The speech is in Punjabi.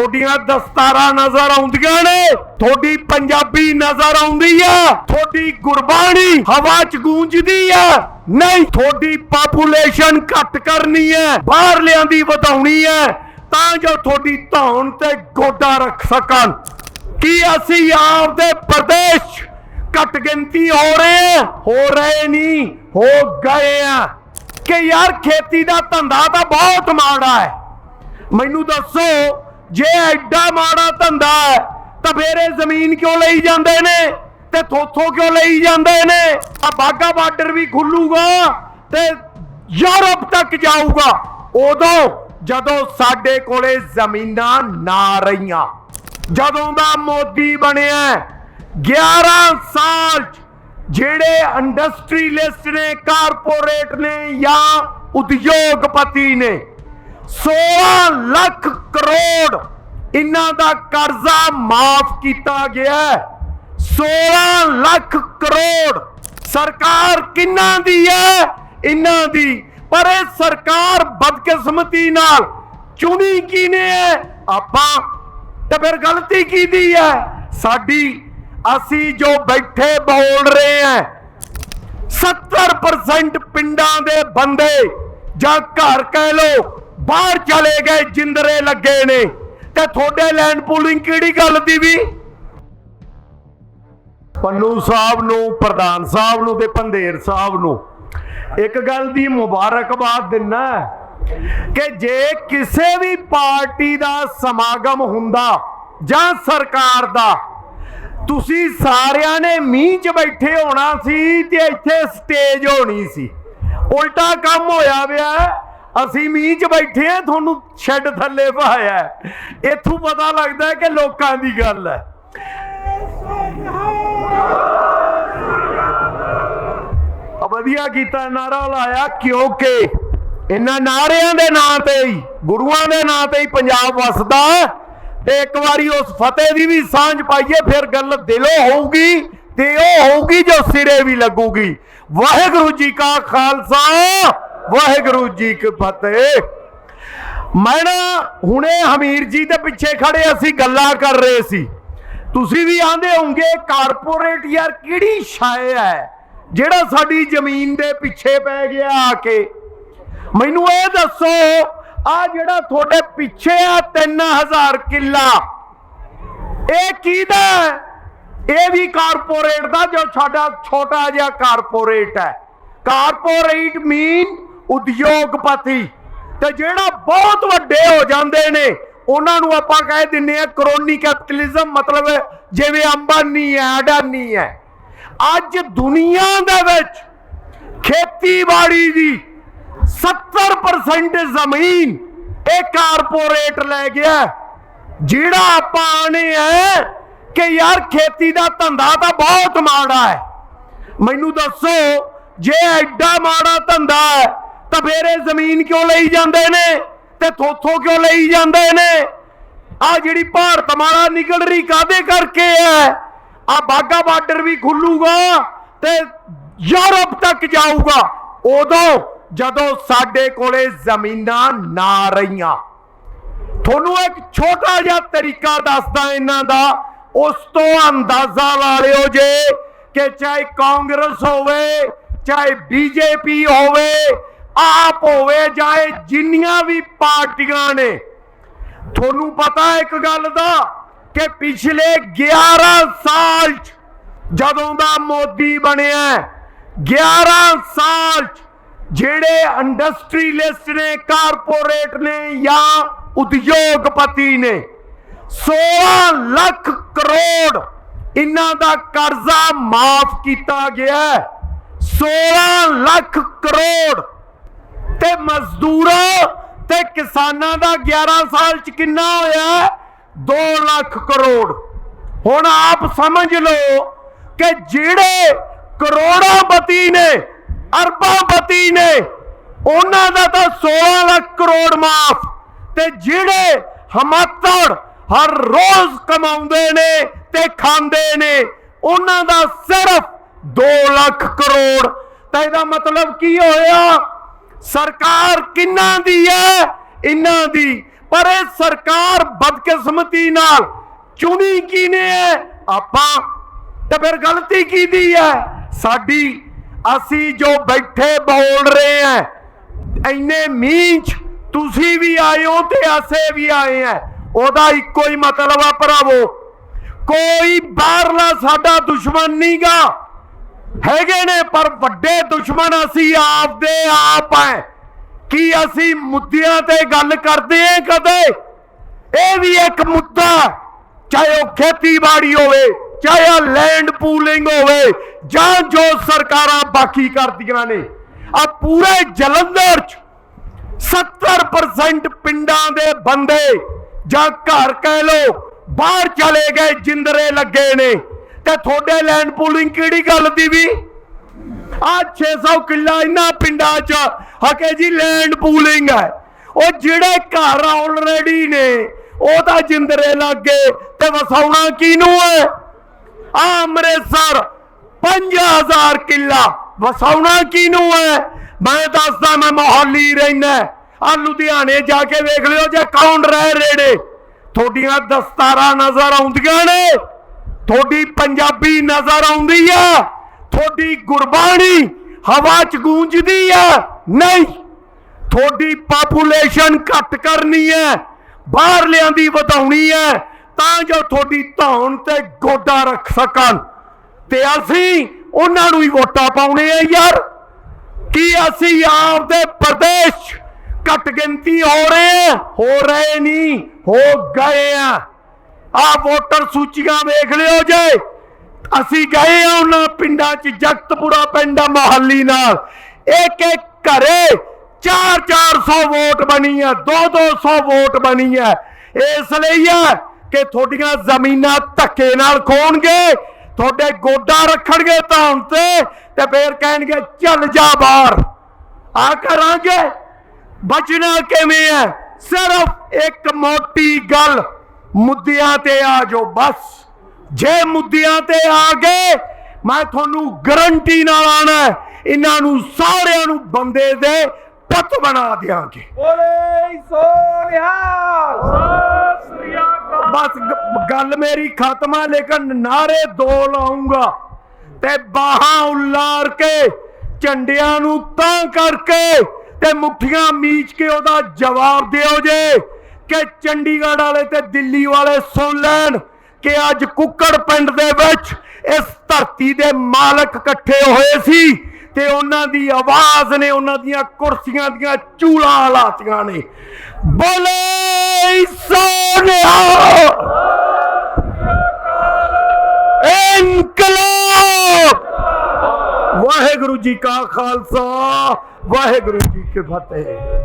ਤੁਹਾਡੀਆਂ ਦਸਤਾਰਾਂ ਨਜ਼ਰ ਆਉਂਦੀਆਂ ਨੇ। ਤੁਹਾਡੀ ਪੰਜਾਬੀ ਨਜ਼ਰ ਆਉਂਦੀ ਆ। ਤੁਹਾਡੀ ਗੁਰਬਾਣੀ ਹਵਾ 'ਚ ਗੂੰਜਦੀ ਆ। ਨਹੀਂ, ਤੁਹਾਡੀ ਪਾਪੂਲੇਸ਼ਨ ਘੱਟ ਕਰਨੀ ਹੈ ਬਾਹਰ ਲਿਆਂਦੀ ਵਧਾਉਣੀ ਹੈ ਤਾਂ ਜੋ ਤੁਹਾਡੀ ਧੌਣ ਤੇ ਗੋਡਾ ਰੱਖ ਸਕਣ। ਕੀ ਅਸੀਂ ਆਪਦੇ ਪ੍ਰਦੇਸ਼ ਘੱਟ ਗਿਣਤੀ ਹੋ ਰਹੇ ਹੋ ਰਹੇ ਨਹੀਂ, ਹੋ ਗਏ ਆ। ਕਿ ਯਾਰ ਖੇਤੀ ਦਾ ਧੰਦਾ ਤਾਂ ਬਹੁਤ ਮਾੜਾ ਹੈ। ਮੈਨੂੰ ਦੱਸੋ ਜੇ ਐਡਾ ਮਾੜਾ ਧੰਦਾ ਤਾਂ ਫੇਰ ਜ਼ਮੀਨ ਕਿਉਂ ਲਈ ਜਾਂਦੇ ਨੇ? ਤੇ ਥੋਥੋਂ ਕਿਉਂ ਲਈ ਜਾਂਦੇ ਨੇ? ਆ ਬਾਗਾ ਬਾਰਡਰ ਵੀ ਖੁੱਲੂਗਾ ਤੇ ਯੂਰਪ ਤੱਕ ਜਾਊਗਾ। ਉਦੋਂ ਜਦੋਂ ਸਾਡੇ ਕੋਲੇ ਜ਼ਮੀਨਾਂ ਨਾ ਰਹੀਆਂ, ਜਦੋਂ ਦਾ ਮੋਦੀ ਬਣਿਆ 11 ਸਾਲ ਜਿਹੜੇ ਇੰਡਸਟਰੀਲਿਸਟ ਨੇ ਕਾਰਪੋਰੇਟ ਨੇ ਜਾਂ ਉਦਯੋਗਪਤੀ ਨੇ 16 ਲੱਖ ਕਰੋੜ ਇਹਨਾਂ ਦਾ ਕਰਜ਼ਾ ਮਾਫ ਕੀਤਾ ਗਿਆ ਹੈ। 16 ਲੱਖ ਕਰੋੜ ਸਰਕਾਰ ਕਿੰਨਾਂ ਦੀ ਹੈ? ਇਹਨਾਂ ਦੀ। ਪਰ ਇਹ ਸਰਕਾਰ ਬਦਕਿਸਮਤੀ ਨਾਲ ਚੁਣੀ ਕਿਨੇ ਹੈ? ਆਪਾਂ ਤੇ ਫਿਰ ਗਲਤੀ ਕੀਤੀ ਹੈ। ਸਾਡੀ, ਅਸੀਂ ਜੋ ਬੈਠੇ ਬੋਲ ਰਹੇ ਹਾਂ 70% ਪਿੰਡਾਂ ਦੇ ਬੰਦੇ ਜਾਂ ਘਰ ਕਹਿ ਲੋ ਬਾਹਰ ਚਲੇ ਗਏ, ਜਿੰਦਰੇ ਲੱਗੇ ਨੇ। ਤੇ ਤੁਹਾਡੇ ਲੈਂਡ ਪੂਲਿੰਗ ਕਿਹੜੀ ਗੱਲ ਦੀ ਵੀ? ਪੰਨੂ ਸਾਹਿਬ ਨੂੰ, ਪ੍ਰਧਾਨ ਸਾਹਿਬ ਨੂੰ ਤੇ ਪੰਧੇਰ ਸਾਹਿਬ ਨੂੰ। ਇੱਕ ਗੱਲ ਦੀ ਮੁਬਾਰਕਬਾਦ ਦਿੰਨਾ ਕਿ ਜੇ ਕਿਸੇ ਵੀ ਪਾਰਟੀ ਦਾ ਸਮਾਗਮ ਹੁੰਦਾ ਜਾਂ ਸਰਕਾਰ ਦਾ, ਤੁਸੀਂ ਸਾਰਿਆਂ ਨੇ ਮੀਂਹ 'ਚ ਬੈਠੇ ਹੋਣਾ ਸੀ ਤੇ ਇੱਥੇ ਸਟੇਜ ਹੋਣੀ ਸੀ। ਉਲਟਾ ਕੰਮ ਹੋਇਆ ਵਿਆ ਅਸੀਂ ਮੀਂਹ 'ਚ ਬੈਠੇ ਆ, ਤੁਹਾਨੂੰ ਸ਼ੈੱਡ ਥੱਲੇ ਪਾਇਆ ਇੱਥੋਂ ਪਤਾ ਲੱਗਦਾ ਕਿ ਲੋਕਾਂ ਦੀ ਗੱਲ ਹੈ। ਆ ਵਧੀਆ ਕੀਤਾ, ਨਾਰਾ ਲਾਇਆ ਕਿਉਂਕਿ ਇਹਨਾਂ ਨਾਰਿਆਂ ਦੇ ਨਾਂ ਤੇ ਹੀ, ਗੁਰੂਆਂ ਦੇ ਨਾਂ ਤੇ ਹੀ ਪੰਜਾਬ ਵਸਦਾ ਤੇ ਇੱਕ ਵਾਰੀ ਉਸ ਫਤਿਹ ਦੀ ਵੀ ਸਾਂਝ ਪਾਈਏ, ਫਿਰ ਗੱਲ ਦਿਲੋਂ ਹੋਊਗੀ ਤੇ ਉਹ ਹੋਊਗੀ ਜੋ ਸਿਰੇ ਵੀ ਲੱਗੂਗੀ। ਵਾਹਿਗੁਰੂ ਜੀ ਕਾ ਖਾਲਸਾ। ਵਾਹਿਗੁਰੂ ਜੀ ਕੀ ਫਤਿਹ। ਮੈਂ ਨਾ ਹੁਣੇ ਹਮੀਰ ਜੀ ਦੇ ਪਿੱਛੇ ਖੜੇ ਅਸੀਂ ਗੱਲਾਂ ਕਰ ਰਹੇ ਸੀ। ਤੁਸੀਂ ਵੀ ਆਂਦੇ ਹੋਵੋਗੇ ਕਾਰਪੋਰੇਟ ਯਾਰ ਕਿਹੜੀ ਸ਼ਾਇ ਹੈ? ਜਿਹੜਾ ਸਾਡੀ ਜ਼ਮੀਨ ਦੇ ਪਿੱਛੇ ਪੈ ਗਿਆ ਆ ਕੇ। ਮੈਨੂੰ ਇਹ ਦੱਸੋ, ਆ ਜਿਹੜਾ ਤੁਹਾਡੇ ਪਿੱਛੇ ਆ 3000 ਕਿੱਲਾ, ਇਹ ਕਿਹਦਾ ਇਹ ਵੀ ਕਾਰਪੋਰੇਟ ਦਾ ਜੋ ਸਾਡਾ ਛੋਟਾ ਜਿਹਾ ਕਾਰਪੋਰੇਟ ਹੈ। ਕਾਰਪੋਰੇਟ ਮੀਨ ਉਦਯੋਗਪਤੀ। ਤੇ ਜਿਹੜਾ ਬਹੁਤ ਵੱਡੇ ਹੋ ਜਾਂਦੇ ਨੇ, ਉਹਨਾਂ ਨੂੰ ਆਪਾਂ ਕਹਿ ਦਿੰਨੇ ਆ ਕਰੋਨੀ ਕੈਪੀਟਲਿਜ਼ਮ, ਮਤਲਬ ਜਿਵੇਂ ਅੰਬਾਨੀ ਹੈ ਅਡਾਨੀ ਹੈ। ਅੱਜ ਦੁਨੀਆ ਦੇ ਵਿੱਚ ਖੇਤੀਬਾੜੀ ਦੀ 70% ਜ਼ਮੀਨ ਇਹ ਕਾਰਪੋਰੇਟ ਲੈ ਗਿਆ। ਜਿਹੜਾ ਆਪਾਂ ਆਣੇ ਹੈ ਕਿ ਯਾਰ ਖੇਤੀ ਦਾ ਧੰਦਾ ਤਾਂ ਬਹੁਤ ਮਾੜਾ ਹੈ। ਮੈਨੂੰ ਦੱਸੋ, ਜੇ ਐਡਾ ਮਾੜਾ ਧੰਦਾ ਹੈ ਤਾਂ ਫੇਰ ਇਹ ਜ਼ਮੀਨ ਕਿਉਂ ਲਈ ਜਾਂਦੇ ਨੇ? ਤੇ ਥੋਥੋਂ ਕਿਉਂ ਲਈ ਜਾਂਦੇ ਨੇ? ਆ ਜਿਹੜੀ ਭਾਰਤ ਮਾਰਾ ਨਿਕਲ ਰਹੀ ਕਾਦੇ ਕਰਕੇ ਹੈ? ਆ ਬਾਗਾ ਬਾਰਡਰ ਵੀ ਖੁੱਲੂਗਾ ਤੇ ਯੂਰਪ ਤੱਕ ਜਾਊਗਾ। ਉਦੋਂ ਜਦੋਂ ਸਾਡੇ ਕੋਲੇ ਜ਼ਮੀਨਾਂ ਨਾ ਰਹੀਆਂ। ਤੁਹਾਨੂੰ ਇੱਕ ਛੋਟਾ ਜਿਹਾ ਤਰੀਕਾ ਦੱਸਦਾ ਇਹਨਾਂ ਦਾ। ਉਸ ਤੋਂ ਅੰਦਾਜ਼ਾ ਲਾ ਲਿਓ ਜੇ ਕਿ ਚਾਹੇ ਕਾਂਗਰਸ ਹੋਵੇ, ਚਾਹੇ ਬੀਜੇਪੀ ਹੋਵੇ ਆਪ ਹੋਵੇ, ਚਾਹੇ ਜਿੰਨੀਆਂ ਵੀ ਪਾਰਟੀਆਂ ਨੇ ਤੁਹਾਨੂੰ ਪਤਾ ਇੱਕ ਗੱਲ ਦਾ, ਕਿ ਪਿਛਲੇ 11 ਸਾਲ 'ਚ ਜਦੋਂ ਦਾ ਮੋਦੀ ਬਣਿਆ 11 ਸਾਲ 'ਚ ਜਿਹੜੇ ਇੰਡਸਟਰੀਲਿਸਟ ਨੇ, ਕਾਰਪੋਰੇਟ ਨੇ ਜਾਂ ਉਦਯੋਗਪਤੀ ਨੇ 16 ਲੱਖ ਕਰੋੜ ਇਹਨਾਂ ਦਾ ਕਰਜ਼ਾ ਮਾਫ ਕੀਤਾ ਗਿਆ ਹੈ। 16 ਲੱਖ ਕਰੋੜ ਤੇ ਮਜ਼ਦੂਰਾਂ ਤੇ ਕਿਸਾਨਾਂ ਦਾ 11 ਸਾਲ ਚ ਕਿੰਨਾ ਹੋਇਆ? 2 ਲੱਖ ਕਰੋੜ। ਹੁਣ ਆਪ ਸਮਝ ਲਓ ਕਿ ਜਿਹੜੇ ਕਰੋੜਾਂਪਤੀ ਨੇ ਅਰਬਾਂਪਤੀ ਨੇ, ਉਹਨਾਂ ਦਾ ਤਾਂ 16 ਲੱਖ ਕਰੋੜ ਮਾਫ। ਤੇ ਜਿਹੜੇ ਹਮਾਤੜ ਹਰ ਰੋਜ਼ ਕਮਾਉਂਦੇ ਨੇ ਤੇ ਖਾਂਦੇ ਨੇ, ਉਹਨਾਂ ਦਾ ਸਿਰਫ 2 ਲੱਖ ਕਰੋੜ। ਤਾਂ ਇਹਦਾ ਮਤਲਬ ਕੀ ਹੋਇਆ? ਸਰਕਾਰ ਕਿੰਨਾਂ ਦੀ ਹੈ? ਇਹਨਾਂ ਦੀ। ਪਰ ਇਹ ਸਰਕਾਰ ਬਦਕਿਸਮਤੀ ਨਾਲ ਚੁਣੀ ਕਿਨੇ ਹੈ? ਆਪਾਂ ਤੇ ਫਿਰ ਗਲਤੀ ਕੀਤੀ ਹੈ? ਸਾਡੀ, ਅਸੀਂ ਜੋ ਬੈਠੇ ਬੋਲ ਰਹੇ ਹਾਂ, ਇੰਨੇ ਮੀਂਹ 'ਚ ਤੁਸੀਂ ਵੀ ਆਏ ਹੋ ਤੇ ਅਸੀਂ ਵੀ ਆਏ ਆ ਉਹਦਾ ਇੱਕੋ ਹੀ ਮਤਲਬ ਆ ਭਰਾਵੋ, ਕੋਈ ਬਾਹਰਲਾ ਸਾਡਾ ਦੁਸ਼ਮਣ ਨਹੀਂਗਾ ਹੈਗੇ ਨੇ, ਪਰ ਵੱਡੇ ਦੁਸ਼ਮਣ ਅਸੀਂ ਆਪਦੇ ਆਪ ਹੈ ਕੀ ਅਸੀਂ ਮੁੱਦਿਆਂ ਤੇ ਗੱਲ ਕਰਦੇ ਹਾਂ ਕਦੇ? ਇਹ ਵੀ ਇੱਕ ਮੁੱਦਾ ਚਾਹੇ ਉਹ ਖੇਤੀਬਾੜੀ ਹੋਵੇ, ਚਾਹੇ ਉਹ ਲੈਂਡ ਪੂਲਿੰਗ ਹੋਵੇ, ਜਾਂ ਜੋ ਸਰਕਾਰਾਂ ਬਾਕੀ ਕਰਦੀਆਂ ਨੇ। ਆ ਪੂਰੇ ਜਲੰਧਰ ਚ 70% ਪਿੰਡਾਂ ਦੇ ਬੰਦੇ ਜਾਂ ਘਰ ਕਹਿ ਲੋ ਬਾਹਰ ਚਲੇ ਗਏ, ਜਿੰਦਰੇ ਲੱਗੇ ਨੇ। ਤੇ ਤੁਹਾਡੇ ਲੈਂਡ ਪੂਲਿੰਗ ਕਿਹੜੀ ਗੱਲ ਦੀ ਵੀ? ਆ 600 ਕਿੱਲਾ ਇਹਨਾਂ ਪਿੰਡਾਂ 'ਚ ਹਕੇ ਜੀ ਲੈਂਡ ਪੂਲਿੰਗ ਹੈ। ਉਹ ਜਿਹੜੇ ਘਰ ਆਲਰੇਡੀ ਨੇ, ਉਹ ਤਾਂ ਜਿੰਦਰੇ ਲੱਗੇ ਤੇ ਵਸਾਉਣਾ ਕਿਹਨੂੰ ਹੈ? ਆ ਅੰਮ੍ਰਿਤਸਰ 5000 ਕਿੱਲਾ ਵਸਾਉਣਾ ਕਿਹਨੂੰ ਹੈ? ਮੈਂ ਦੱਸਦਾ, ਮੈਂ ਮੋਹਾਲੀ ਰਹਿਣਾ ਆ ਲੁਧਿਆਣੇ ਜਾ ਕੇ ਵੇਖ ਲਿਓ, ਜੇ ਕੌਣ ਰਹਿ ਰੇੜੇ। ਤੁਹਾਡੀਆਂ ਦਸਤਾਰਾਂ ਨਜ਼ਰ ਆਉਂਦੀਆਂ ਨੇ। ਤੁਹਾਡੀ ਪੰਜਾਬੀ ਨਜ਼ਰ ਆਉਂਦੀ ਆ, ਤੁਹਾਡੀ ਗੁਰਬਾਣੀ ਹਵਾ 'ਚ ਗੂੰਜਦੀ ਆ। ਨਹੀਂ, ਤੁਹਾਡੀ ਪਾਪੂਲੇਸ਼ਨ ਘੱਟ ਕਰਨੀ ਹੈ ਬਾਹਰਲਿਆਂ ਦੀ ਵਧਾਉਣੀ ਹੈ ਤਾਂ ਜੋ ਤੁਹਾਡੀ ਧੌਣ ਤੇ ਗੋਡਾ ਰੱਖ ਸਕਣ। ਤੇ ਅਸੀਂ ਉਹਨਾਂ ਨੂੰ ਹੀ ਵੋਟਾਂ ਪਾਉਣੇ ਆ ਯਾਰ। ਕੀ ਅਸੀਂ ਆਪਦੇ ਪ੍ਰਦੇਸ਼ 'ਚ ਘੱਟ ਗਿਣਤੀ ਹੋ ਰਹੇ ਆ? ਹੋ ਰਹੇ ਨਹੀਂ, ਹੋ ਗਏ ਆ। ਆ ਵੋਟਰ ਸੂਚੀਆਂ ਵੇਖ ਲਿਓ ਜੇ। ਅਸੀਂ ਗਏ ਆ ਉਹਨਾਂ ਪਿੰਡਾਂ 'ਚ, ਜਗਤਪੁਰਾ ਪਿੰਡ ਆ, ਮੋਹਾਲੀ ਨਾਲ। ਇੱਕ ਇੱਕ ਘਰੇ 4-400 ਵੋਟ ਬਣੀ ਆ 2-200 ਵੋਟ ਬਣੀ ਆ। ਇਸ ਲਈ ਆ ਕਿ ਤੁਹਾਡੀਆਂ ਜ਼ਮੀਨਾਂ ਧੱਕੇ ਨਾਲ ਖੋਣਗੇ, ਤੁਹਾਡੇ ਗੋਡਾ ਰੱਖਣਗੇ ਧੌਣ ਤੇ ਤੇ ਫੇਰ ਕਹਿਣਗੇ, ਚੱਲ ਜਾ ਬਾਹਰ। ਆ ਕਰਾਂਗੇ। ਬਚਣਾ ਕਿਵੇਂ ਹੈ ਸਿਰਫ ਇੱਕ ਮੋਟੀ ਗੱਲ। ਮੁੱਦਿਆਂ ਤੇ ਆ ਜਾਓ ਬਸ। ਜੇ ਮੁੱਦਿਆਂ ਤੇ ਆ ਗਏ ਮੈਂ ਤੁਹਾਨੂੰ ਗਰੰਟੀ ਨਾਲ ਆਣਾ ਇਹਨਾਂ ਨੂੰ ਸਾਰਿਆਂ ਨੂੰ ਬੰਦੇ ਦੇ ਪੁੱਤ ਬਣਾ ਦਿਆਂਗੇ। ਬੋਲੇ ਸੋਨਿਹਾਲ। ਬਸ ਗੱਲ ਮੇਰੀ ਖਤਮ ਹੈ ਲੇਕਿਨ ਨਾਰੇ ਦੋ ਲਾਉਂਗਾ ਤੇ ਬਾਹਾਂ ਉਲਾਰ ਕੇ ਝੰਡਿਆਂ ਨੂੰ ਤਾਂ ਕਰਕੇ ਤੇ ਮੁੱਠੀਆਂ ਮੀਚ ਕੇ ਉਹਦਾ ਜਵਾਬ ਦਿਓ ਜੇ। ਕਿ ਚੰਡੀਗੜ੍ਹ ਵਾਲੇ ਤੇ ਦਿੱਲੀ ਵਾਲੇ ਸੁਣ ਲੈਣ ਕਿ ਅੱਜ ਕੁੱਕੜ ਪਿੰਡ ਦੇ ਵਿੱਚ ਇਸ ਧਰਤੀ ਦੇ ਮਾਲਕ ਇਕੱਠੇ ਹੋਏ ਸੀ ਤੇ ਉਹਨਾਂ ਦੀ ਆਵਾਜ਼ ਨੇ ਉਹਨਾਂ ਦੀਆਂ ਕੁਰਸੀਆਂ ਦੀਆਂ ਚੂਲਾਂ ਲਾਤੀਆਂ ਨੇ। ਬੋਲੇ ਸੋਨਿਆ। ਇਨਕਲਾਬ। ਵਾਹਿਗੁਰੂ ਜੀ ਕਾ ਖਾਲਸਾ, ਵਾਹਿਗੁਰੂ ਜੀ ਕੀ ਫਤਿਹ।